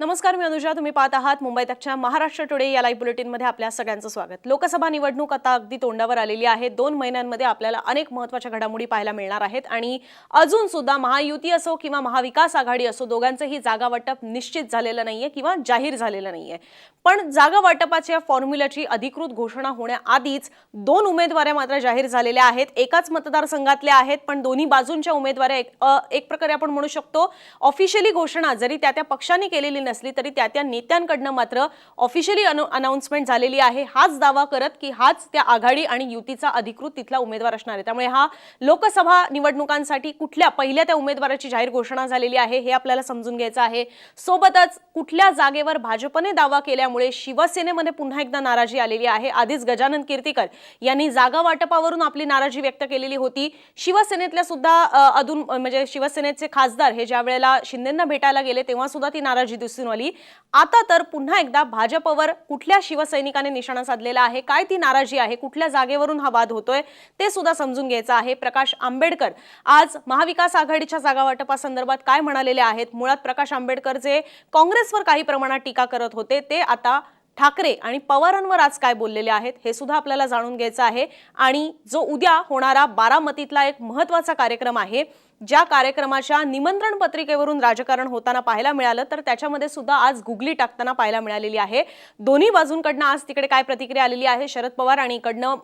नमस्कार मी अनुजा. तुम्ही पाहत आहात मुंबई तकच्या महाराष्ट्र टुडे या लाईव्ह बुलेटिनमध्ये आपल्या सगळ्यांचं स्वागत. लोकसभा निवडणूक आता अगदी तोंडावर आलेली आहे. दोन महिन्यांमध्ये आपल्याला अनेक महत्त्वाच्या घडामोडी पाहायला मिळणार आहेत आणि अजून सुद्धा महायुती असो किंवा महाविकास आघाडी असो दोघांचंही जागा वाटप निश्चित झालेलं नाहीये किंवा जाहीर झालेलं नाहीये. पण जागा वाटपाच्या फॉर्म्युल्याची अधिकृत घोषणा होण्याआधीच दोन उमेदवाऱ्या मात्र जाहीर झालेल्या आहेत. एकाच मतदारसंघातल्या आहेत पण दोन्ही बाजूंच्या उमेदवाऱ्या एक एक प्रकारे आपण म्हणू शकतो ऑफिशियली घोषणा जरी त्या त्या पक्षांनी केलेली नसली तरी त्या त्या नेत्यांकडनं मात्र ऑफिशियली अनाऊन्समेंट झालेली आहे. हाच दावा करत की हाच त्या आघाडी आणि युतीचा अधिकृत तिथला उमेदवार असणार आहे. त्यामुळे हा लोकसभा निवडणुकांसाठी कुठल्या पहिल्या त्या उमेदवाराची जाहीर घोषणा झालेली आहे हे आपल्याला समजून घ्यायचं आहे. सोबतच कुठल्या जागेवर भाजपने दावा केल्यामुळे शिवसेनेमध्ये पुन्हा एकदा नाराजी आलेली आहे. आधीच गजानन कीर्तीकर यांनी जागा वाटपावरून आपली नाराजी व्यक्त केलेली होती. शिवसेनेतल्या सुद्धा अधून म्हणजे शिवसेनेचे खासदार हे ज्या वेळेला शिंदेंना भेटायला गेले तेव्हा सुद्धा ती नाराजी दिसून आली. आता तर पुन्हा एकदा भाजपवर कुठल्या शिवसैनिकाने निशाणा साधलेला आहे? काय ती नाराजी आहे? कुठल्या जागेवरून हा वाद होतोय? ते सुद्धा समजून घ्यायचं आहे. प्रकाश आंबेडकर आज महाविकास आघाडीच्या जागा वाटपासंदर्भात काय म्हणालेले आहेत? मुळात प्रकाश आंबेडकर जे काँग्रेसवर काही प्रमाणात टीका करत होते ते आता ठाकरे आणि पवारांवर आज काय बोललेले आहेत हे सुद्धा आपल्याला जाणून घ्यायचं आहे. आणि जो उद्या होणारा बारामतीतला एक महत्त्वाचा कार्यक्रम आहे ज्या कार्यक्रमाच्या निमंत्रण पत्रिकेवरून राजकारण होताना पाहायला मिळालं तर त्याच्यामध्ये सुद्धा आज गुगली टाकताना पाहायला मिळालेली आहे. दोन्ही बाजूंकडनं आज तिकडे काय प्रतिक्रिया आलेली आहे? शरद पवार आणि इकडनं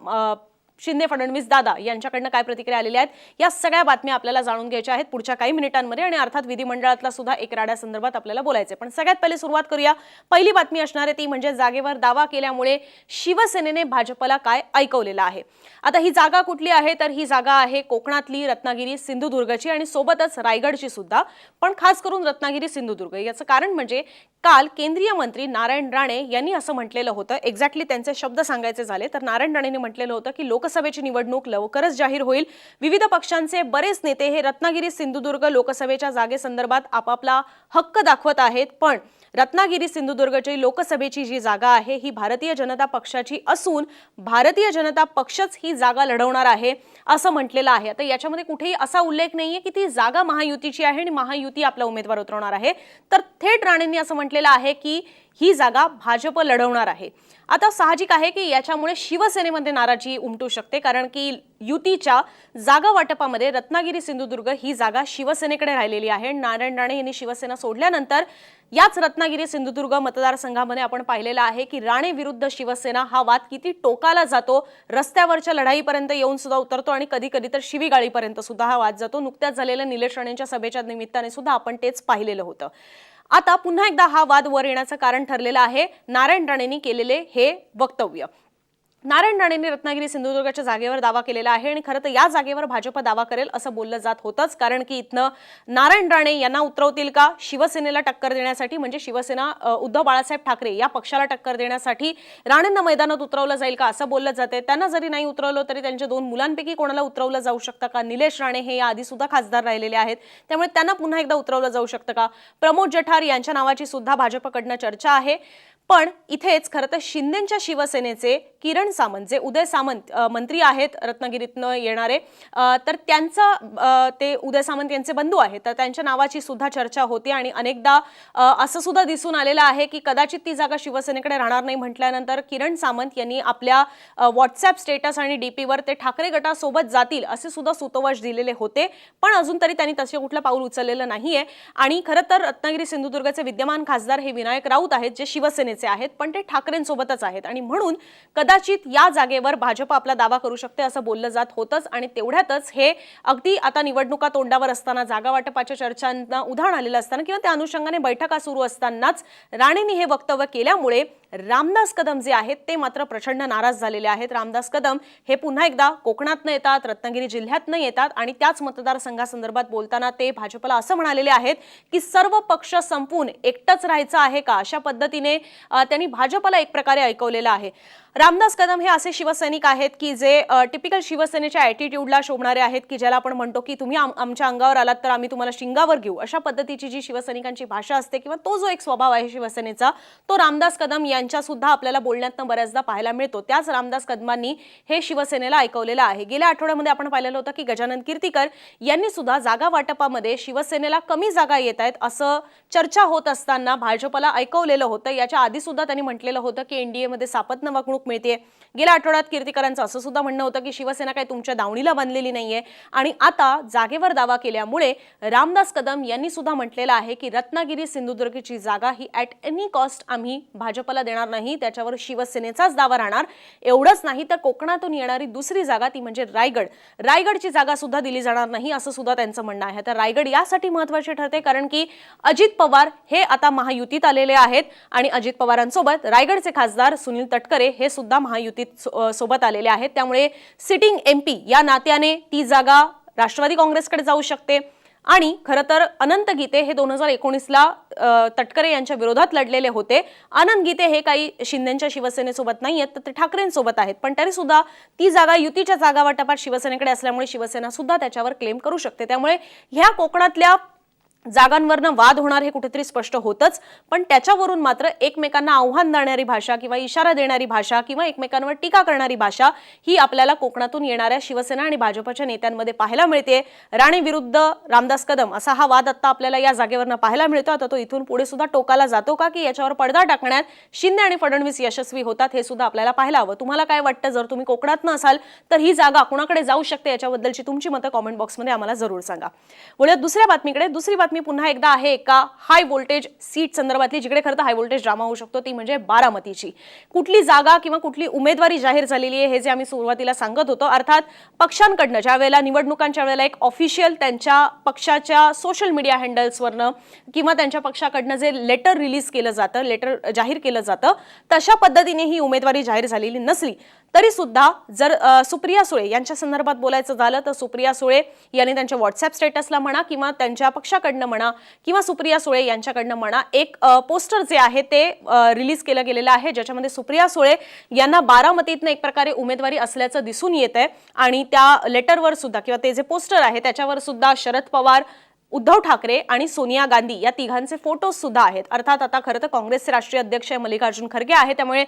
शिंदे फडणवीस दादा यांच्याकडनं काय प्रतिक्रिया आलेल्या आहेत? या सगळ्या बातम्या आपल्याला जाणून घ्यायच्या आहेत पुढच्या काही मिनिटांमध्ये आणि अर्थात विधिमंडळातला सुद्धा एक राड्यासंदर्भात आपल्याला बोलायचे पण सगळ्यात पहिले सुरुवात करूया. पहिली बातमी असणार आहे ती म्हणजे जागेवर दावा केल्यामुळे शिवसेनेने भाजपला काय ऐकवलेलं आहे? आता ही जागा कुठली आहे? तर ही जागा आहे कोकणातली रत्नागिरी सिंधुदुर्गची आणि सोबतच रायगडची सुद्धा. पण खास करून रत्नागिरी सिंधुदुर्ग याचं कारण म्हणजे काल केंद्रीय मंत्री नारायण राणे यांनी असं म्हटलेलं होतं. एक्झॅक्टली त्यांचे शब्द सांगायचे झाले. तर नारायण राणेंनी म्हटलेलं होतं की लोक लोकसभेची निवडणूक लवकरच जाहीर होईल. विविध पक्षांचे बरेच नेते हे रत्नागिरी सिंधुदुर्ग लोकसभेच्या जागेसंदर्भात आपापला हक्क दाखवत आहेत. पण रत्नागिरी सिंधुदुर्गची लोकसभेची जी जागा आहे ही भारतीय जनता पक्षाची असून भारतीय जनता पक्षच ही जागा लढवणार आहे असं म्हटलेलं आहे. आता याच्यामध्ये कुठेही असा उल्लेख नाहीये की ती जागा महायुतीची आहे आणि महायुती आपला उमेदवार उतरवणार आहे. तर थेट राणेंनी असं म्हटलेलं आहे की ही जागा भाजप लढवणार आहे. आता साहजिक आहे की याच्यामुळे शिवसेनेमध्ये नाराजी उमटू शकते कारण की युतीच्या जागा वाटपामध्ये रत्नागिरी सिंधुदुर्ग ही जागा शिवसेनेकडे राहिलेली आहे. नारायण राणे यांनी शिवसेना सोडल्यानंतर याच रत्नागिरी सिंधुदुर्ग मतदारसंघामध्ये आपण पाहिलेलं आहे की राणे विरुद्ध शिवसेना हा वाद किती टोकाला जातो रस्त्यावरच्या लढाईपर्यंत येऊन सुद्धा उतरतो आणि कधी कधी तर शिवीगाळीपर्यंत सुद्धा हा वाद जातो. नुकत्याच झालेल्या निलेश राणेंच्या सभेच्या निमित्ताने सुद्धा आपण तेच पाहिलेलं होतं. आता पुन्हा एकदा हा वाद वर येण्याचं कारण ठरलेलं आहे. नारायण राणेंनी केलेले हे वक्तव्य. नारायण राणेंनी रत्नागिरी सिंधुदुर्गच्या जागेवर दावा केलेला आहे आणि खरं तर या जागेवर भाजप दावा करेल असं बोललं जात होतंच कारण की इथनं नारायण राणे यांना उतरवतील का? शिवसेनेला टक्कर देण्यासाठी म्हणजे शिवसेना उद्धव बाळासाहेब ठाकरे या पक्षाला टक्कर देण्यासाठी राणेंना मैदानात उतरवलं जाईल का? असं बोललं जाते त्यांना जरी नाही उतरवलं तरी त्यांच्या दोन मुलांपैकी कोणाला उतरवलं जाऊ शकतं का? निलेश राणे हे याआधी सुद्धा खासदार राहिलेले आहेत. त्यामुळे त्यांना पुन्हा एकदा उतरवलं जाऊ शकतं का? प्रमोद जठार यांच्या नावाची सुद्धा भाजपकडनं चर्चा आहे. पण इथेच खरं तर शिंदेच्या शिवसेनेचे किरण सामंत जे उदय सामंत मंत्री आहेत रत्नागिरीतनं येणारे तर त्यांचा ते उदय सामंत यांचे बंधू आहेत. तर त्यांच्या नावाची सुद्धा चर्चा होती आणि अनेकदा असं सुद्धा दिसून आलेलं आहे की कदाचित ती जागा शिवसेनेकडे राहणार नाही म्हटल्यानंतर किरण सामंत यांनी आपल्या व्हॉट्सअप स्टेटस आणि डीपीवर ते ठाकरे गटासोबत जातील असे सुद्धा सुतोवाच दिलेले होते. पण अजून तरी त्यांनी तसे कुठलं पाऊल उचललेलं नाहीये. आणि खरं तर रत्नागिरी सिंधुदुर्गचे विद्यमान खासदार हे विनायक राऊत आहेत जे शिवसेने शिवसेनेचे आहेत पण ते ठाकरेंसोबतच आहेत. आणि म्हणून कदाचित या जागेवर भाजप आपला दावा करू शकते असं बोललं जात होतंच आणि तेवढ्यातच हे अगदी आता निवडणुका तोंडावर असताना जागा वाटपाच्या चर्चांना उधाण आलेलं असताना किंवा त्या अनुषंगाने बैठका सुरू असतानाच राणेंनी हे वक्तव्य केल्यामुळे रामदास कदम जे आहेत ते मात्र प्रचंड नाराज झालेले आहेत. रामदास कदम हे पुन्हा एकदा कोकणातनं येतात रत्नागिरी जिल्ह्यातनं येतात आणि त्याच मतदारसंघासंदर्भात बोलताना ते भाजपला असं म्हणालेले आहेत की सर्व पक्ष संपून एकटंच राहायचं आहे का? अशा पद्धतीने त्यांनी भाजपला एक प्रकारे ऐकवलेलं आहे. रामदास कदम हे असे शिवसैनिक आहेत की जे टिपिकल शिवसेनेच्या ॲटिट्यूडला शोभणारे आहेत की ज्याला आपण म्हणतो की तुम्ही आम- आमच्या अंगावर आलात तर आम्ही तुम्हाला शिंगावर घेऊ. अशा पद्धतीची जी शिवसैनिकांची भाषा असते किंवा तो जो एक स्वभाव आहे शिवसेनेचा तो रामदास कदम त्यांच्या सुद्धा आपल्याला बोलण्यातनं बऱ्याचदा पाहायला मिळतो. त्याच रामदास कदमांनी हे शिवसेनेला ऐकवलेलं आहे. गेल्या आठवड्यामध्ये आपण पाहिलेलं होतं की गजानन कीर्तीकर यांनी सुद्धा जागा वाटपामध्ये शिवसेनेला कमी जागा येत आहेत असं चर्चा होत असताना भाजपला ऐकवलेलं होतं. याच्या आधी सुद्धा त्यांनी म्हटलेलं होतं की एनडीएमध्ये सापत्न वागणूक मिळते गेल्या आठवड्यात कीर्तीकरांचं असं सुद्धा म्हणणं होतं की शिवसेना काही तुमच्या दावणीला बांधलेली नाहीये. आणि आता जागेवर दावा केल्यामुळे रामदास कदम यांनी सुद्धा म्हटलेलं आहे की रत्नागिरी सिंधुदुर्गची जागा ही ॲट एनी कॉस्ट आम्ही भाजपला देणार नाही त्याच्यावर शिवसेनेचाच दावा राहणार. एवढंच नाही तर कोकणातून येणारी दुसरी जागा ती म्हणजे रायगड. रायगडची जागा सुद्धा दिली जाणार नाही असं सुद्धा त्यांचं म्हणणं आहे. तर रायगड यासाठी महत्त्वाचे ठरते कारण की अजित पवार हे आता महायुतीत आलेले आहेत आणि अजित पवारांसोबत रायगडचे खासदार सुनील तटकरे हे सुद्धा महायुतीत सोबत आलेले आहेत. त्यामुळे सिटिंग एमपी या नात्याने ती जागा राष्ट्रवादी काँग्रेसकडे जाऊ शकते. आणि खरं तर अनंत गीते हे दोन हजार एकोणीसला तटकरे यांच्या विरोधात लढलेले होते. आनंद गीते हे काही शिंदेच्या शिवसेनेसोबत नाही आहेत तर ते ठाकरेंसोबत आहेत. पण तरी सुद्धा ती जागा युतीच्या जागा वाटपात शिवसेनेकडे असल्यामुळे शिवसेना सुद्धा त्याच्यावर क्लेम करू शकते. त्यामुळे ह्या कोकणातल्या जागांवरनं वाद होणार हे कुठेतरी स्पष्ट होतच पण त्याच्यावरून मात्र एकमेकांना आव्हान देणारी भाषा किंवा इशारा देणारी भाषा किंवा एकमेकांवर टीका करणारी भाषा ही आपल्याला कोकणातून येणाऱ्या शिवसेना आणि भाजपच्या नेत्यांमध्ये पाहायला मिळते. राणे विरुद्ध रामदास कदम असा हा वाद आता आपल्याला या जागेवरनं पाहायला मिळतो. आता तो इथून पुढे सुद्धा टोकाला जातो का? की याच्यावर पडदा टाकण्यात शिंदे आणि फडणवीस यशस्वी होतात हे सुद्धा आपल्याला पाहायला हवं. तुम्हाला काय वाटतं? जर तुम्ही कोकणातनं असाल तर ही जागा कुणाकडे जाऊ शकते? याच्याबद्दलची तुमची मतं कॉमेंट बॉक्समध्ये आम्हाला जरूर सांगा. बोलूयात दुसऱ्या बातमीकडे. दुसरी बातमी पुन्हा एकदा आहे एका हाय व्होल्टेज सीट संदर्भातली जिकडे खरं तर हाय व्होल्टेज ड्रामा होऊ शकतो ती म्हणजे बारामतीची. कुठली जागा किंवा कुठली उमेदवारी जाहीर झालेली आहे हे जे आम्ही सुरुवातीला सांगत होतो अर्थात पक्षांकडनं ज्या वेळेला निवडणुकांच्या वेळेला एक ऑफिशियल त्यांच्या पक्षाच्या सोशल मीडिया हँडल्सवरनं किंवा त्यांच्या पक्षाकडनं जे लेटर रिलीज केलं जातं लेटर जाहीर केलं जातं तशा पद्धतीने ही उमेदवारी जाहीर झालेली नसली. तरी सुद्धा जर सुप्रिया सुळे यांच्या संदर्भात बोलायचं झालं तर सुप्रिया सुळे यांनी त्यांच्या व्हॉट्सअप स्टेटसला म्हणा किंवा त्यांच्या पक्षाकडनं म्हणा किंवा सुप्रिया सुळे यांच्याकडनं म्हणा एक पोस्टर जे आहे ते रिलीज केलं गेलेलं आहे. ज्याच्यामध्ये सुप्रिया सुळे यांना बारामतीतनं एक प्रकारे उमेदवारी असल्याचं दिसून येत आहे आणि त्या लेटरवर सुद्धा किंवा ते जे पोस्टर आहे त्याच्यावर सुद्धा शरद पवार उद्धव ठाकरे आणि सोनिया गांधी या तिघांचे फोटोज सुद्धा आहेत. अर्थात आता खरं तर काँग्रेसचे राष्ट्रीय अध्यक्ष मल्लिकार्जुन खरगे आहे त्यामुळे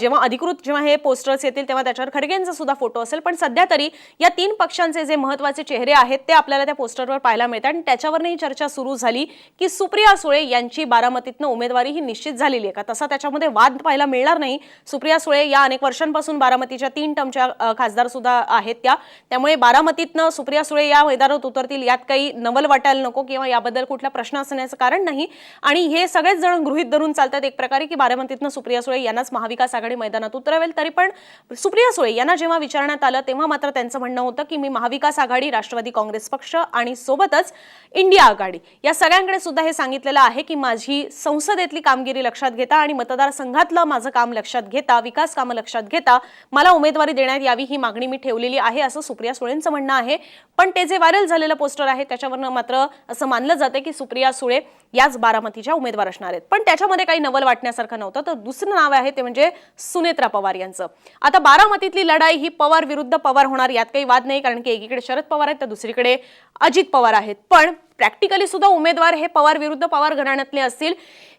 जेव्हा अधिकृत जेव्हा हे पोस्टर्स येतील तेव्हा त्याच्यावर खरगेंचा सुद्धा फोटो असेल. पण सध्या तरी या तीन पक्षांचे जे महत्त्वाचे चेहरे आहेत ते आपल्याला त्या पोस्टरवर पाहायला मिळतात. आणि त्याच्यावरही चर्चा सुरू झाली की सुप्रिया सुळे यांची बारामतीतनं उमेदवारी ही निश्चित झालेली आहे का? तसा त्याच्यामध्ये वाद पाहायला मिळणार नाही. सुप्रिया सुळे या अनेक वर्षांपासून बारामतीच्या तीन टर्मच्या खासदार सुद्धा आहेत त्या. त्यामुळे बारामतीतनं सुप्रिया सुळे या मैदानात उतरतील यात काही नवल वाटायला नको किंवा याबद्दल कुठला प्रश्न असण्याचं कारण नाही. आणि हे सगळेच जण गृहित धरून चालतात एक प्रकारे की बारामतीतनं सुप्रिया सुळे यांनाच महाविकास आघाडी मैदानात उतरवेल. तरी पण सुप्रिया सुळे यांना जेव्हा विचारण्यात आलं तेव्हा मात्र त्यांचं म्हणणं होतं की मी महाविकास आघाडी राष्ट्रवादी काँग्रेस पक्ष आणि सोबतच इंडिया आघाडी या सगळ्यांकडे सुद्धा हे सांगितलेलं आहे की माझी संसदेतली कामगिरी लक्षात घेता आणि मतदारसंघातलं माझं काम लक्षात घेता विकास कामं लक्षात घेता मला उमेदवारी देण्यात यावी ही मागणी मी ठेवलेली आहे असं सुप्रिया सुळेंचं म्हणणं आहे. पण ते जे व्हायरल झालेलं पोस्टर आहे त्याच्यावरनं मात्र असं मानलं जातं की सुप्रिया सुळे याच बारामतीच्या उमेदवार असणार आहेत. पण त्याच्यामध्ये काही नवल वाटण्यासारखं नव्हतं. तर दुसरं नाव आहे ते म्हणजे सुनेत्रा पवार यांचं. आता बारामतीतली लढाई ही पवार विरुद्ध पवार होणार यात काही वाद नाही कारण की एकीकडे शरद पवार आहेत तर दुसरीकडे अजित पवार आहेत. पण प्रॅक्टिकली सुद्धा उमेदवार हे पवार विरुद्ध पवार घराण्यातले असतील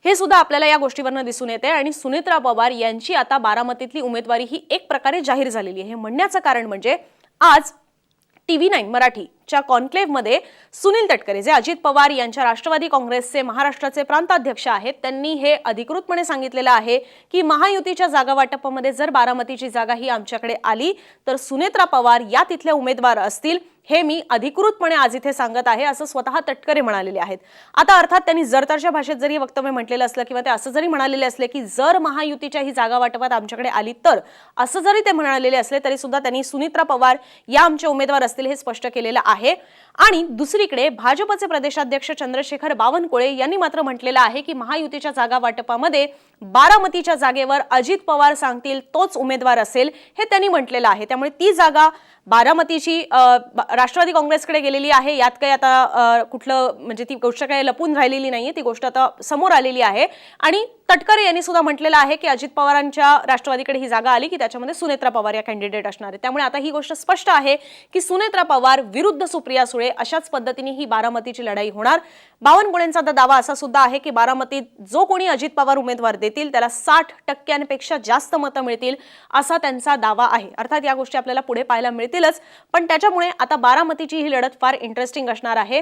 हे सुद्धा आपल्याला या गोष्टीवरनं दिसून येते. आणि सुनेत्रा पवार यांची आता बारामतीतली उमेदवारी ही एक प्रकारे जाहीर झालेली आहे. हे म्हणण्याचं कारण म्हणजे आज टीव्ही नाईन मराठी च्या कॉन्क्लेव्हमध्ये सुनील तटकरे जे अजित पवार यांच्या राष्ट्रवादी काँग्रेसचे महाराष्ट्राचे प्रांताध्यक्ष आहेत त्यांनी हे अधिकृतपणे सांगितलेलं आहे की महायुतीच्या जागा वाटपामध्ये जर बारामतीची जागा ही आमच्याकडे आली तर सुनेत्रा पवार या तिथल्या उमेदवार असतील हे मी अधिकृतपणे आज इथे सांगत आहे असं स्वतः तटकरे म्हणालेले आहेत. आता अर्थात त्यांनी जरतरच्या भाषेत जरी वक्तव्य म्हटलेलं असलं किंवा ते असं जरी म्हणालेले असले की जर महायुतीच्या ही जागा वाटपात आमच्याकडे आली तर असं जरी ते म्हणालेले असले तरी सुद्धा त्यांनी सुनित्रा पवार या आमचे उमेदवार असतील हे स्पष्ट केलेलं आहे. आहे. आणि दुसरीकडे भाजपचे प्रदेशाध्यक्ष चंद्रशेखर बावनकुळे यांनी मात्र म्हटलेलं आहे की महायुतीच्या जागा वाटपामध्ये बारामतीच्या जागेवर अजित पवार सांगतील तोच उमेदवार असेल हे त्यांनी म्हटलेलं आहे. त्यामुळे ती जागा बारामतीची राष्ट्रवादी काँग्रेसकडे गेलेली आहे. यात काही आता कुठलं म्हणजे ती गोष्ट काही लपून राहिलेली नाहीये. ती गोष्ट आता समोर आलेली आहे. आणि तटकरे यांनी सुद्धा म्हटलेलं आहे की अजित पवारांच्या राष्ट्रवादीकडे ही जागा आली की त्याच्यामध्ये सुनेत्रा पवार या कॅन्डिडेट असणार आहे त्यामुळे आता ही गोष्ट स्पष्ट आहे की सुनेत्रा पवार विरुद्ध सुप्रिया सुळे अशाच पद्धतीने ही बारामतीची लढाई होणार. बावनकुळेंचा तर दावा असा सुद्धा आहे की बारामतीत जो कोणी अजित पवार उमेदवार देतील त्याला साठ टक्क्यांपेक्षा जास्त मतं मिळतील असा त्यांचा दावा आहे. अर्थात या गोष्टी आपल्याला पुढे पाहायला मिळतीलच. पण त्याच्यामुळे आता बारामतीची ही लढत फार इंटरेस्टिंग असणार आहे.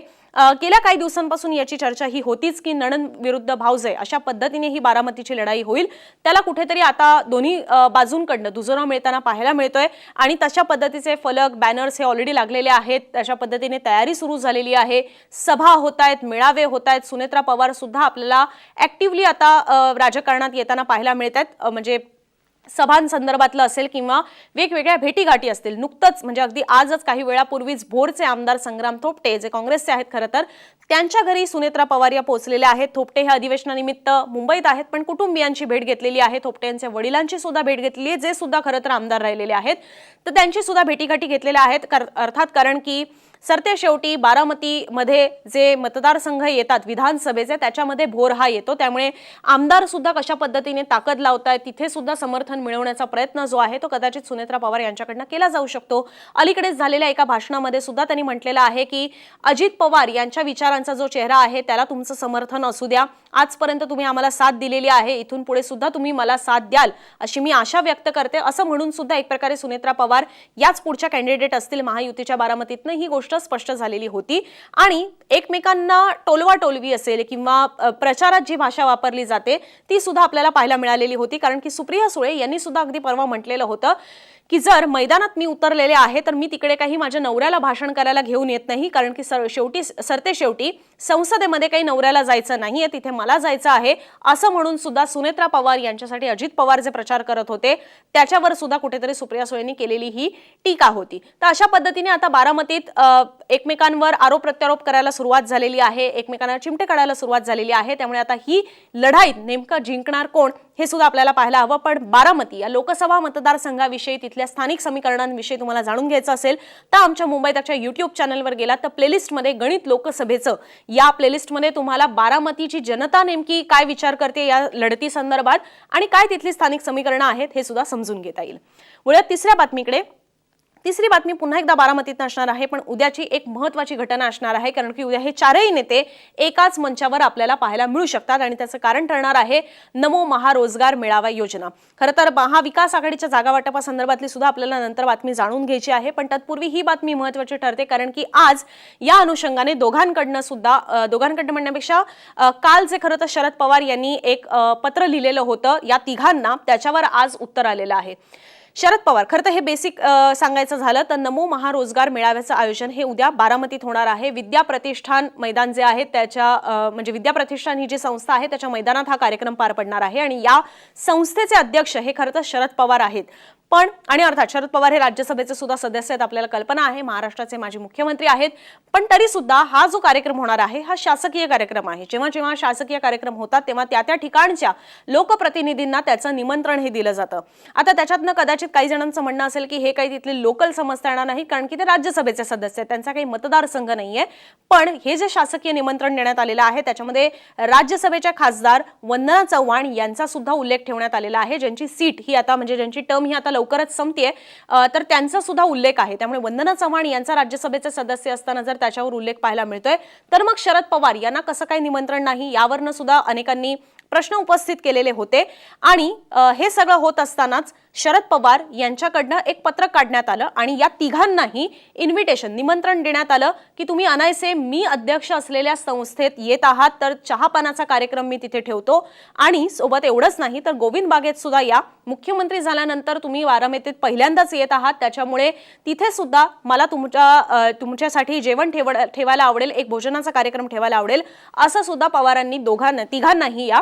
गेल्या काही दिवसांपासून याची चर्चा ही होतीच की नणन विरुद्ध भावजय अशा पद्धतीने ही बारामतीची लढाई होईल. त्याला कुठेतरी आता दोन्ही बाजूंकडनं दुजोरा मिळताना पाहायला मिळतोय. आणि तशा पद्धतीचे फलक बॅनर्स हे ऑलरेडी लागलेले आहेत. तशा पद्धतीने तयार तयारी सुरू झालेली आहे. सभा होत आहेत मेळावे होत आहेत सुनेत्रा पवार सुद्धा आपल्याला ऍक्टिव्हली आता राजकारणात येताना पाहायला मिळत आहेत म्हणजे सभांसंदर्भातलं असेल किंवा वेगवेगळ्या भेटीगाठी असतील नुकतंच म्हणजे अगदी आजच काही वेळापूर्वीच भोरचे आमदार संग्राम थोपटे जे काँग्रेसचे आहेत खरं तर त्यांच्या घरी सुनेत्रा पवार या पोहोचलेल्या आहेत. थोपटे हे अधिवेशनानिमित्त मुंबईत आहेत पण कुटुंबियांची भेट घेतलेली आहे. थोपटे यांच्या वडिलांची सुद्धा भेट घेतलेली आहे जे सुद्धा खरं तर आमदार राहिलेले आहेत. तर त्यांची सुद्धा भेटीगाठी घेतलेल्या आहेत कर- अर्थात कारण की सरतेशेवटी बारामतीमध्ये जे मतदारसंघ येतात विधानसभेचे त्याच्यामध्ये भोर हा येतो. त्यामुळे आमदार सुद्धा कशा पद्धतीने ताकद लावतायत तिथे सुद्धा समर्थन मिळवण्याचा प्रयत्न जो आहे तो कदाचित सुनेत्रा पवार यांच्याकडनं केला जाऊ शकतो. अलीकडेच झालेल्या एका भाषणामध्ये सुद्धा त्यांनी म्हटलेलं आहे की अजित पवार यांच्या विचारांचा जो चेहरा आहे त्याला तुमचं समर्थन असू द्या. आजपर्यंत तुम्ही आम्हाला साथ दिलेली आहे इथून पुढे सुद्धा तुम्ही मला साथ द्याल अशी मी आशा व्यक्त करते. असं म्हणून सुद्धा एक प्रकारे सुनेत्रा पवार याच पुढच्या कॅन्डिडेट असतील महायुतीच्या बारामतीतनं ही गोष्ट स्पष्ट झालेली होती. आणि एकमेकांना टोलवा टोलवी असेल किंवा प्रचारात जी भाषा वापरली जाते ती सुद्धा आपल्याला पाहायला मिळालेली होती. कारण की सुप्रिया सुळे यांनी सुद्धा अगदी परवा म्हटलेलं होतं की जर मैदानात मी उतरलेले आहे तर मी तिकडे काही माझ्या नवऱ्याला भाषण करायला घेऊन येत नाही कारण की सर शेवटी सरते शेवटी संसदेमध्ये काही नवऱ्याला जायचं नाहीये तिथे मला जायचं आहे असं म्हणून सुद्धा सुनेत्रा पवार यांच्यासाठी अजित पवार जे प्रचार करत होते त्याच्यावर सुद्धा कुठेतरी सुप्रिया सुळेंनी केलेली ही टीका होती. तर अशा पद्धतीने आता बारामतीत एकमेकांवर आरोप प्रत्यारोप करायला सुरुवात झालेली आहे एकमेकांना चिमटे काढायला सुरुवात झालेली आहे त्यामुळे आता ही लढाईत नेमकं जिंकणार कोण हे सुद्धा आपल्याला पाहायला हवं. पण बारामती या लोकसभा मतदारसंघाविषयी तिथल्या स्थानिक समीकरणांविषयी तुम्हाला जाणून घ्यायचं असेल तर आमच्या मुंबई त्याच्या युट्यूब चॅनलवर गेला तर प्लेलिस्टमध्ये गणित लोकसभेचं. या प्लेलिस्टमध्ये तुम्हाला बारामतीची जनता नेमकी काय विचार करते या लढती संदर्भात आणि काय तिथली स्थानिक समीकरणं आहेत हे सुद्धा समजून घेता येईल. वळूयात तिसऱ्या बातमीकडे तिसरी बातमी पुन्हा एकदा बारामतीत असणार आहे पण उद्याची एक महत्वाची घटना असणार आहे कारण की उद्या हे चारही नेते एकाच मंचावर आपल्याला पाहायला मिळू शकतात आणि त्याचं कारण ठरणार आहे नमो महारोजगार मेळावा योजना. खरं तर महाविकास आघाडीच्या जागा वाटपासंदर्भातली सुद्धा आपल्याला नंतर बातमी जाणून घ्यायची आहे पण तत्पूर्वी ही बातमी महत्वाची ठरते कारण की आज या अनुषंगाने दोघांकडनं सुद्धा दोघांकडनं म्हणण्यापेक्षा काल जे खरं तर शरद पवार यांनी एक पत्र लिहिलेलं होतं या तिघांना त्याच्यावर आज उत्तर आलेलं आहे. शरद पवार. खरं तर हे बेसिक सांगायचं झालं तर नमो महारोजगार मेळाव्याचं आयोजन हे उद्या बारामतीत होणार आहे. विद्या प्रतिष्ठान मैदान जे आहे त्याच्या म्हणजे विद्या प्रतिष्ठान ही जी संस्था आहे त्याच्या मैदानात हा कार्यक्रम पार पडणार आहे आणि या संस्थेचे अध्यक्ष हे खरं तर शरद पवार आहेत. पण आणि अर्थात शरद पवार हे राज्यसभेचे सुद्धा सदस्य आहेत आपल्याला कल्पना आहे महाराष्ट्राचे माजी मुख्यमंत्री आहेत. पण तरी सुद्धा हा जो कार्यक्रम होणार आहे हा शासकीय कार्यक्रम आहे. जेव्हा जेव्हा शासकीय कार्यक्रम होतात तेव्हा त्या त्या ठिकाणच्या लोकप्रतिनिधींना त्याचं निमंत्रण हे दिलं जातं. आता त्याच्यातनं कदाचित काही जणांचं म्हणणं असेल की हे काही तिथले लोकल समजता येणार नाही कारण की ते राज्यसभेचे सदस्य आहेत. त्यांचा काही मतदारसंघ नाहीये. पण हे जे शासकीय निमंत्रण देण्यात आलेलं आहे त्याच्यामध्ये राज्यसभेच्या खासदार वंदना चव्हाण यांचा सुद्धा उल्लेख ठेवण्यात आलेला आहे. ज्यांची सीट ही आता म्हणजे ज्यांची टर्म ही आता लवकरच संपतीये तर त्यांचा सुद्धा उल्लेख आहे. त्यामुळे वंदना चव्हाण यांचा राज्यसभेचे सदस्य असताना जर त्याच्यावर उल्लेख पाहायला मिळतोय तर मग शरद पवार यांना कसं काही निमंत्रण नाही यावरनं सुद्धा अनेकांनी प्रश्न उपस्थित केलेले होते. आणि हे सगळं होत असतानाच शरद पवार यांच्याकडनं एक पत्रक काढण्यात आलं आणि या तिघांनाही इन्व्हिटेशन निमंत्रण देण्यात आलं की तुम्ही अनायसे मी अध्यक्ष असलेल्या संस्थेत येत आहात तर चहापानाचा कार्यक्रम मी तिथे ठेवतो. आणि सोबत एवढंच नाही तर गोविंद बागेत सुद्धा या. मुख्यमंत्री झाल्यानंतर तुम्ही वारामेतीत पहिल्यांदाच येत आहात. त्याच्यामुळे तिथे सुद्धा मला तुमच्या तुमच्यासाठी जेवण ठेव ठेवायला आवडेल एक भोजनाचा कार्यक्रम ठेवायला आवडेल असं सुद्धा पवारांनी दोघांना तिघांनाही या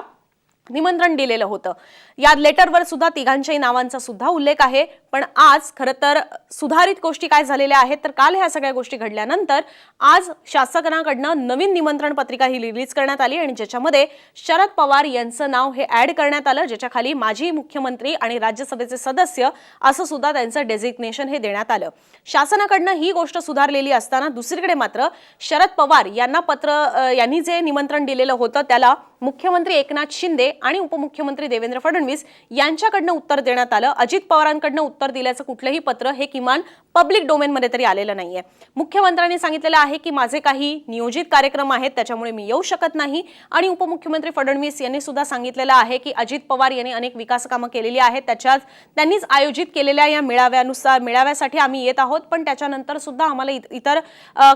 निमंत्रण दिलेलं होतं. या लेटरवर सुद्धा तिघांच्याही नावांचा सुद्धा उल्लेख आहे. पण आज खरं तर सुधारित गोष्टी काय झालेल्या आहेत तर काल ह्या सगळ्या गोष्टी घडल्यानंतर आज शासनाकडनं नवीन निमंत्रण पत्रिका ही रिलीज करण्यात आली आणि ज्याच्यामध्ये शरद पवार यांचं नाव हे ऍड करण्यात आलं ज्याच्या खाली माजी मुख्यमंत्री आणि राज्यसभेचे सदस्य असं सुद्धा त्यांचं डेझिग्नेशन हे देण्यात आलं. शासनाकडनं ही गोष्ट सुधारलेली असताना दुसरीकडे मात्र शरद पवार यांना पत्र यांनी जे निमंत्रण दिलेलं होतं त्याला मुख्यमंत्री एकनाथ शिंदे आणि उपमुख्यमंत्री देवेंद्र फडणवीस यांच्याकडनं उत्तर देण्यात आलं. अजित पवारांकडनं उत्तर दिल्याचं कुठलंही पत्र हे किमान पब्लिक डोमेनमध्ये तरी आलेलं नाहीये. मुख्यमंत्र्यांनी सांगितलेलं आहे की माझे काही नियोजित कार्यक्रम आहेत त्याच्यामुळे मी येऊ शकत नाही. आणि उपमुख्यमंत्री फडणवीस यांनी सुद्धा सांगितलेलं आहे की अजित पवार यांनी अनेक विकास कामं केलेली आहेत त्याच्यात त्यांनीच आयोजित केलेल्या या मेळाव्यानुसार मेळाव्यासाठी आम्ही येत आहोत पण त्याच्यानंतर सुद्धा आम्हाला इतर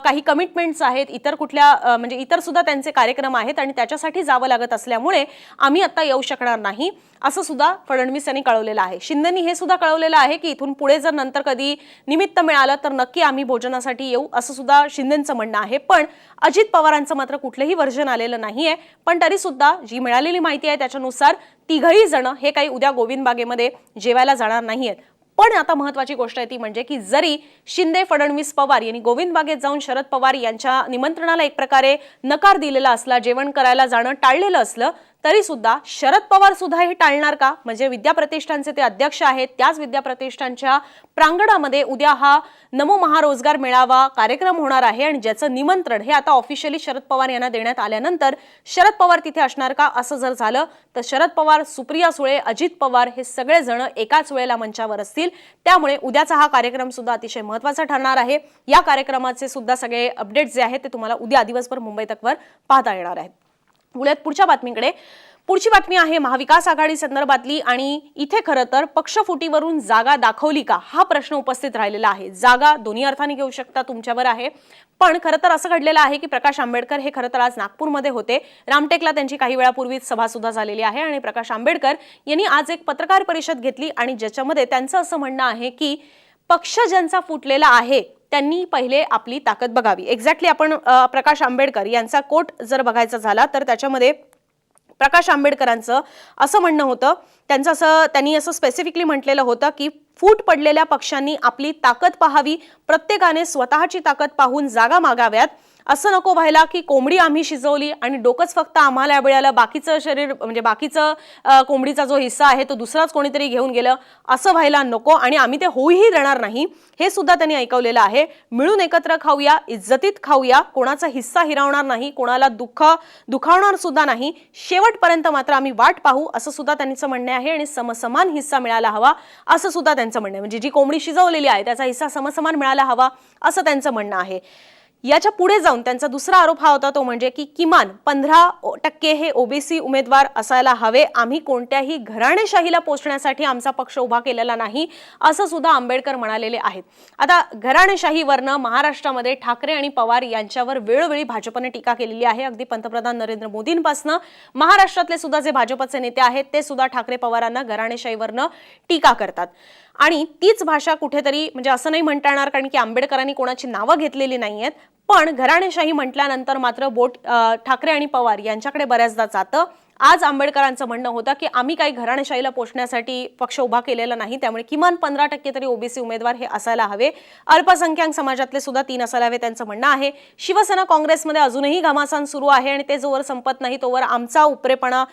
काही कमिटमेंट्स आहेत इतर कुठल्या म्हणजे इतर सुद्धा त्यांचे कार्यक्रम आहेत आणि त्याच्यासाठी जावं लागत असल्यामुळे आम्ही आता येऊ शकणार नाही असं सुद्धा फडणवीस यांनी कळवलेलं आहे. शिंदेनी हे सुद्धा कळवलेलं आहे की इथून पुढे जर नंतर कधी निमित्त मिळालं तर नक्की आम्ही भोजनासाठी येऊ असं सुद्धा शिंदेचं म्हणणं आहे. पण अजित पवारांचं मात्र कुठलंही वर्जन आलेलं नाहीये. पण तरी सुद्धा जी मिळालेली माहिती आहे त्याच्यानुसार तिघही जण हे काही उद्या गोविंद बागेमध्ये जेवायला जाणार नाहीयेत. पण आता महत्वाची गोष्ट आहे ती म्हणजे की जरी शिंदे फडणवीस पवार यांनी गोविंद बागेत जाऊन शरद पवार यांच्या निमंत्रणाला एक प्रकारे नकार दिलेला असला जेवण करायला जाणं टाळलेलं असलं तरी सुद्धा शरद पवार सुद्धा हे टाळणार का? म्हणजे विद्या प्रतिष्ठानचे ते अध्यक्ष आहेत त्याच विद्या प्रतिष्ठानच्या प्रांगणामध्ये उद्या हा नमो महारोजगार मेळावा कार्यक्रम होणार आहे आणि ज्याचं निमंत्रण हे आता ऑफिशियली शरद पवार यांना देण्यात आल्यानंतर शरद पवार तिथे असणार का? असं जर झालं तर शरद पवार सुप्रिया सुळे अजित पवार हे सगळेजण एकाच वेळेला मंचावर असतील. त्यामुळे उद्याचा हा कार्यक्रम सुद्धा अतिशय महत्त्वाचा ठरणार आहे. या कार्यक्रमाचे सुद्धा सगळे अपडेट जे आहेत ते तुम्हाला उद्या दिवसभर मुंबई तकवर पाहता येणार आहेत. बोलूयात पुढच्या बातमीकडे. पुढची बातमी आहे महाविकास आघाडी संदर्भातली आणि इथे खरं तर पक्षफुटीवरून जागा दाखवली का? हा प्रश्न उपस्थित राहिलेला आहे. जागा दोन्ही अर्थाने घेऊ शकता तुमच्यावर आहे. पण खरं तर असं घडलेलं आहे की प्रकाश आंबेडकर हे खरं तर आज नागपूरमध्ये होते. रामटेकला त्यांची काही वेळापूर्वीच सभा सुद्धा झालेली आहे आणि प्रकाश आंबेडकर यांनी आज एक पत्रकार परिषद घेतली आणि ज्याच्यामध्ये त्यांचं असं म्हणणं आहे की पक्ष ज्यांचा फुटलेला आहे त्यांनी पहिले आपली ताकद बघावी. एक्झॅक्टली आपण प्रकाश आंबेडकर यांचा कोट जर बघायचा झाला तर त्याच्यामध्ये प्रकाश आंबेडकरांचं असं म्हणणं होतं त्यांचं असं त्यांनी असं स्पेसिफिकली म्हटलेलं होतं की फूट पडलेल्या पक्षांनी आपली ताकद पाहावी प्रत्येकाने स्वतःची ताकद पाहून जागा मागाव्यात असं नको व्हायला की कोंबडी आम्ही शिजवली आणि डोकंच फक्त आम्हाला मिळालं बाकीचं शरीर म्हणजे बाकीचं कोंबडीचा जो हिस्सा आहे तो दुसराच कोणीतरी घेऊन गेलं असं व्हायला नको आणि आम्ही ते होऊही देणार नाही हे सुद्धा त्यांनी ऐकवलेलं आहे. मिळून एकत्र खाऊया इज्जतीत खाऊया कोणाचा हिस्सा हिरावणार नाही कोणाला दुःख दुखावणार सुद्धा नाही शेवटपर्यंत मात्र आम्ही वाट पाहू असं सुद्धा त्यांचं म्हणणं आहे आणि समसमान हिस्सा मिळायला हवा असं सुद्धा त्यांचं म्हणणं आहे. म्हणजे जी कोंबडी शिजवलेली आहे त्याचा हिस्सा समसमान मिळायला हवा असं त्यांचं म्हणणं आहे. याच्यापुढे जाऊन त्यांचा दुसरा आरोप हा होता तो म्हणजे की किमान पंधरा टक्के हे ओबीसी उमेदवार असायला हवे. आम्ही कोणत्याही घराणेशाहीला पोचण्यासाठी आमचा पक्ष उभा केलेला नाही असं सुद्धा आंबेडकर म्हणालेले आहेत. आता घराणेशाहीवरनं महाराष्ट्रामध्ये ठाकरे आणि पवार यांच्यावर वेळोवेळी भाजपने टीका केलेली आहे. अगदी पंतप्रधान नरेंद्र मोदींपासनं महाराष्ट्रातले सुद्धा जे भाजपचे नेते आहेत ते सुद्धा ठाकरे पवारांना घराणेशाहीवरनं टीका करतात. आणि तीच भाषा कुठेतरी म्हणजे असं नाही म्हणता येणार कारण की आंबेडकरांनी कोणाची नावं घेतलेली नाही आहेत पण घराणेशाही म्हटल्यानंतर मात्र बोट ठाकरे आणि पवार यांच्याकडे बऱ्याचदा जातं. आज आंबेडकरांचं म्हणणं होतं की आम्ही काही घराणेशाहीला पोचण्यासाठी पक्ष उभा केलेला नाही त्यामुळे किमान पंधरा टक्के तरी ओबीसी उमेदवार हे असायला हवे. अल्पसंख्याक समाजातले सुद्धा तीन असायला हवे त्यांचं म्हणणं आहे. शिवसेना काँग्रेसमध्ये अजूनही घमासान सुरू आहे आणि ते जोवर संपत नाही तोवर आमचा उपरेपणा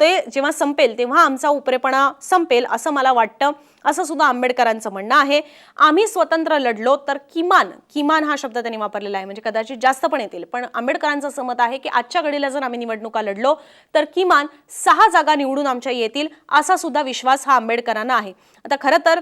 ते जेव्हा संपेल तेव्हा आमचा उपरेपणा संपेल असं मला वाटतं. असं सुद्धा आंबेडकरांचं म्हणणं आहे. आम्ही स्वतंत्र लढलो तर किमान किमान हा शब्द त्यांनी वापरलेला आहे. म्हणजे कदाचित जास्त पण येतील. पण आंबेडकरांचं असं मत आहे की आजच्या घडीला जर आम्ही निवडणुका लढलो तर किमान सहा जागा निवडून आमच्या येतील असा सुद्धा विश्वास हा आंबेडकरांना आहे. आता खरं तर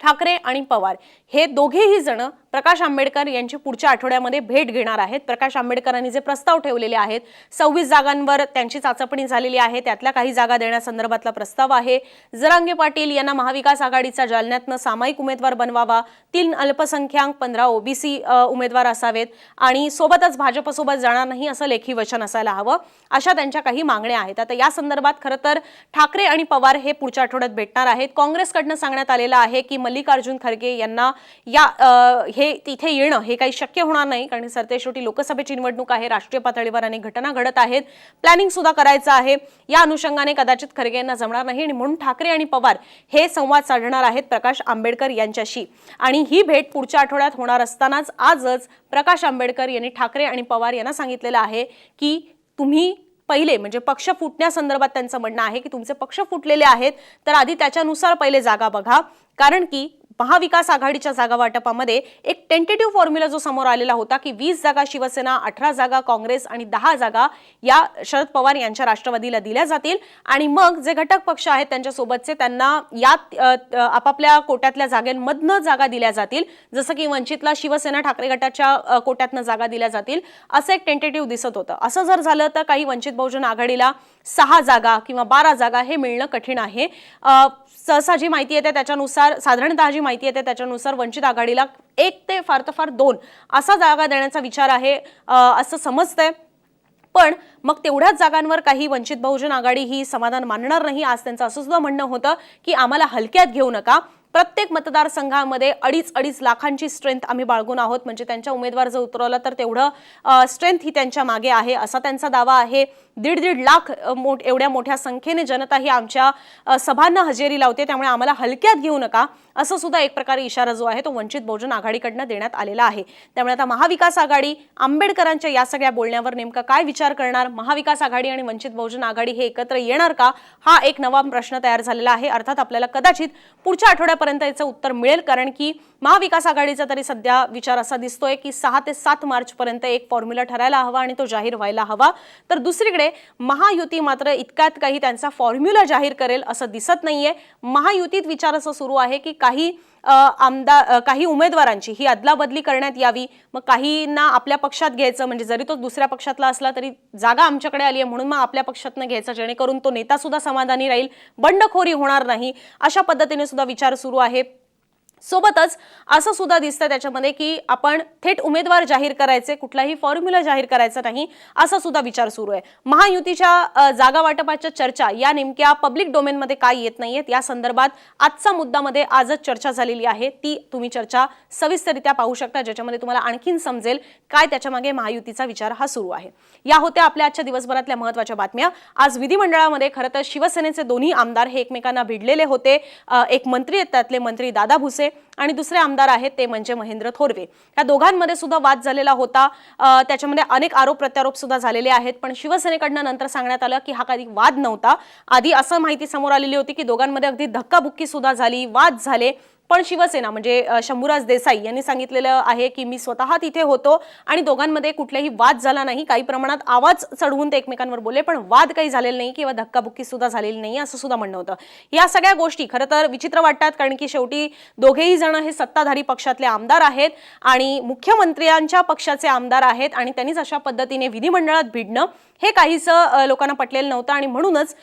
ठाकरे आणि पवार हे दोघेही जण प्रकाश आंबेडकर यांची पुढच्या आठवड्यामध्ये भेट घेणार आहेत. प्रकाश आंबेडकरांनी जे प्रस्ताव ठेवलेले आहेत सव्वीस जागांवर त्यांची चाचपणी झालेली आहे. त्यातल्या काही जागा देण्यासंदर्भातला प्रस्ताव आहे. जरांगे पाटील यांना महाविकास आघाडीचा जालन्यातनं सामायिक उमेदवार बनवावा. तीन अल्पसंख्याक पंधरा ओबीसी उमेदवार असावेत. आणि सोबतच भाजपसोबत जाणार नाही असं लेखी वचन असायला हवं. अशा त्यांच्या काही मागण्या आहेत. आता या संदर्भात खरं तर ठाकरे आणि पवार हे पुढच्या आठवड्यात भेटणार आहेत. काँग्रेसकडनं सांगण्यात आलेलं आहे की मल्लिकार्जुन खरगे यांना या हे हे तिथे येणं हे काही शक्य होणार नाही कारण सरते शेवटी लोकसभेची निवडणूक आहे राष्ट्रीय पातळीवर अनेक घटना घडत आहेत. प्लॅनिंग सुद्धा करायचं आहे. या अनुषंगाने कदाचित खरगे यांना जमणार नाही आणि म्हणून ठाकरे आणि पवार हे संवाद साधणार आहेत प्रकाश आंबेडकर यांच्याशी. आणि ही भेट पुढच्या आठवड्यात होणार असतानाच आजच प्रकाश आंबेडकर यांनी ठाकरे आणि पवार यांना सांगितलेलं आहे की तुम्ही पहिले म्हणजे पक्ष फुटण्यासंदर्भात त्यांचं म्हणणं आहे की तुमचे पक्ष फुटलेले आहेत तर आधी त्याच्यानुसार पहिले जागा बघा. कारण की महाविकास आघाडीच्या जागा वाटपामध्ये एक टेंटेटिव्ह फॉर्म्युला जो समोर आलेला होता की वीस जागा शिवसेना अठरा जागा काँग्रेस आणि दहा जागा या शरद पवार यांच्या राष्ट्रवादीला दिल्या जातील. आणि मग जे घटक पक्ष आहेत त्यांच्यासोबतचे त्यांना या आपापल्या कोट्यातल्या जागांमधनं जागा दिल्या जातील. जसं की वंचितला शिवसेना ठाकरे गटाच्या कोट्यातनं जागा दिल्या जातील. असं एक टेंटेटिव्ह दिसत होतं. असं जर झालं तर काही वंचित बहुजन आघाडीला सहा जागा किंवा बारा जागा हे मिळणं कठीण आहे. सहसा जी माहिती येते त्याच्यानुसार साधारणतः जी माहिती येते त्याच्यानुसार वंचित आघाडीला एक ते फार तर फार दोन असा जागा देण्याचा विचार आहे असं समजतंय. पण मग तेवढ्याच जागांवर काही वंचित बहुजन आघाडी ही समाधान मानणार नाही आज त्यांचं असं सुद्धा म्हणणं होतं की आम्हाला हलक्यात घेऊ नका. प्रत्येक मतदारसंघामध्ये अडीच अडीच लाखांची स्ट्रेंथ आम्ही बाळगून आहोत म्हणजे त्यांच्या उमेदवार जर उतरवला तर तेवढं स्ट्रेंथ ही त्यांच्या मागे आहे असा त्यांचा दावा आहे. दीड दीड लाख मोठ एवढ्या मोठ्या संख्येने जनता ही आमच्या सभांना हजेरी लावते त्यामुळे आम्हाला हलक्यात घेऊ नका असं सुद्धा एक प्रकारे इशारा जो आहे तो वंचित बहुजन आघाडीकडनं देण्यात आलेला आहे. त्यामुळे आता महाविकास आघाडी आंबेडकरांच्या या सगळ्या बोलण्यावर नेमका काय विचार करणार? महाविकास आघाडी आणि वंचित बहुजन आघाडी हे एकत्र येणार का? हा एक नवा प्रश्न तयार झालेला आहे. अर्थात आपल्याला कदाचित पुढच्या आठवड्यापर्यंत याचं उत्तर मिळेल कारण की महाविकास आघाडीचा तरी सध्या विचार असा दिसतोय की सहा ते सात मार्चपर्यंत एक फॉर्म्युला ठरायला हवा आणि तो जाहीर व्हायला हवा. तर दुसरीकडे महायुती मात्र इतक्यात काही त्यांचा फॉर्म्युला जाहीर करेल असं दिसत नाहीये. महायुतीत विचार असं सुरू आहे की काही आमदार काही उमेदवारांची ही अदलाबदली करण्यात यावी. मग काहींना आपल्या पक्षात घ्यायचं म्हणजे जरी तो दुसऱ्या पक्षातला असला तरी जागा आमच्याकडे आली आहे म्हणून मग आपल्या पक्षातनं घ्यायचं जेणेकरून तो नेता सुद्धा समाधानी राहील. बंडखोरी होणार नाही. अशा पद्धतीने सुद्धा विचार सुरू आहे. सोबतच असं सुद्धा दिसतं त्याच्यामध्ये की आपण थेट उमेदवार जाहीर करायचे कुठलाही फॉर्म्युला जाहीर करायचा नाही असा सुद्धा विचार सुरू आहे. महायुतीच्या जागा वाटपाच्या चर्चा या नेमक्या पब्लिक डोमेनमध्ये काय येत नाहीयेत? या संदर्भात आजचा मुद्दामध्ये आजच चर्चा झालेली आहे. ती तुम्ही चर्चा सविस्तरित्या पाहू शकता ज्याच्यामध्ये तुम्हाला आणखीन समजेल काय त्याच्यामागे महायुतीचा विचार हा सुरू आहे. या होत्या आपल्या आजच्या दिवसभरातल्या महत्त्वाच्या बातम्या. आज विधिमंडळामध्ये खरं तर शिवसेनेचे दोन्ही आमदार हे एकमेकांना भिडलेले होते. एक मंत्री आहेत त्यातले मंत्री दादा भुसे आणि दुसरे आमदार आहेत ते म्हणजे महेंद्र थोरवे. या दोघांमध्ये सुद्धा वाद झालेला होता. त्याच्यामध्ये अनेक आरोप प्रत्यारोप सुद्धा झालेले आहेत. पण शिवसेनेकडनं नंतर सांगण्यात आलं की हा कधी वाद नव्हता. आधी असं माहिती समोर आलेली होती की दोघांमध्ये अगदी धक्काबुक्की सुद्धा झाली वाद झाले. पण शिवसेना म्हणजे शंभूराज देसाई यांनी सांगितलेलं आहे की मी स्वतः तिथे होतो आणि दोघांमध्ये कुठलाही वाद झाला नाही. काही प्रमाणात आवाज चढवून ते एकमेकांवर बोलले पण वाद काही झालेला नाही किंवा धक्काबुक्की सुद्धा झालेली नाही असं सुद्धा म्हणणं होतं. या सगळ्या गोष्टी खरं तर विचित्र वाटतात कारण की शेवटी दोघेही जण हे सत्ताधारी पक्षातले आमदार आहेत आणि मुख्यमंत्र्यांच्या पक्षाचे आमदार आहेत आणि त्यांनीच अशा पद्धतीने विधिमंडळात भिडणं हे काहीसं लोकांना पटलेलं नव्हतं आणि म्हणूनच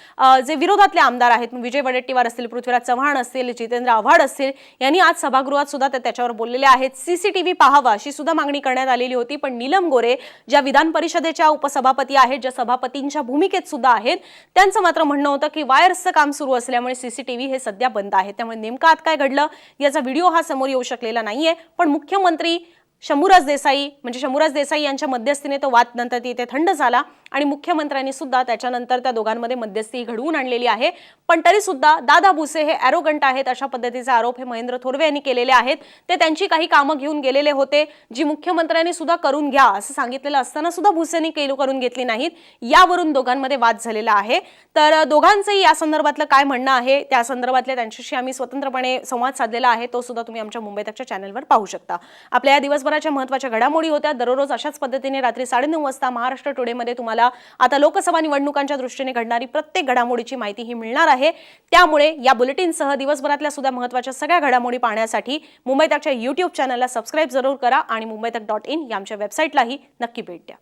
जे विरोधातले आमदार आहेत विजय वडेट्टीवार असतील पृथ्वीराज चव्हाण असतील जितेंद्र आव्हाड असतील यांनी आज सभागृहात सुद्धा ते त्याच्यावर बोललेले आहेत. सीसीटीव्ही पाहावा अशी सुद्धा मागणी करण्यात आलेली होती पण नीलम गोरे ज्या विधान परिषदेच्या उपसभापती आहेत ज्या सभापतींच्या भूमिकेत सुद्धा आहेत त्यांचं मात्र म्हणणं होतं की वायर्सचं काम सुरू असल्यामुळे सीसीटीव्ही हे सध्या बंद आहे. त्यामुळे नेमकं आत काय घडलं याचा व्हिडिओ हा समोर येऊ शकलेला नाहीये. पण मुख्यमंत्री शंभूराज देसाई म्हणजे शंभूराज देसाई यांच्या मध्यस्थीने तो वाद नंतर तिथे थंड झाला. आणि मुख्यमंत्र्यांनी सुद्धा त्याच्यानंतर त्या दोघांमध्ये मध्यस्थी घडवून आणलेली आहे. पण तरी सुद्धा दादा भुसे हे ॲरोगंट आहेत अशा पद्धतीचे आरोप हे महेंद्र थोरवे यांनी केलेले आहेत. ते त्यांची काही कामं घेऊन गेलेले होते जी मुख्यमंत्र्यांनी सुद्धा करून घ्या असं सांगितलेलं असताना सुद्धा भुसेंनी केलो करून घेतली नाहीत. यावरून दोघांमध्ये वाद झालेला आहे. तर दोघांचंही या संदर्भातलं काय म्हणणं आहे त्या संदर्भातल्या त्यांच्याशी आम्ही स्वतंत्रपणे संवाद साधलेला आहे तो सुद्धा तुम्ही आमच्या मुंबई तकच्या चॅनलवर पाहू शकता. आपल्या या दिवसभराच्या महत्त्वाच्या घडामोडी होत्या. दररोज अशाच पद्धतीने रात्री साडेनऊ वाजता महाराष्ट्र टुडेमध्ये तुम्हाला आता लोकसभा निवडणुकांच्या दृष्टीने घडणारी प्रत्येक घडामोडीची माहिती ही मिळणार आहे. त्यामुळे या बुलेटिनसह दिवसभरातल्या सुद्धा महत्त्वाच्या सगळ्या घडामोडी पाहण्यासाठी मुंबई तकच्या युट्यूब चॅनलला सबस्क्राईब जरूर करा आणि मुंबई तक डॉट इन या आमच्या वेबसाईटलाही नक्की भेट द्या.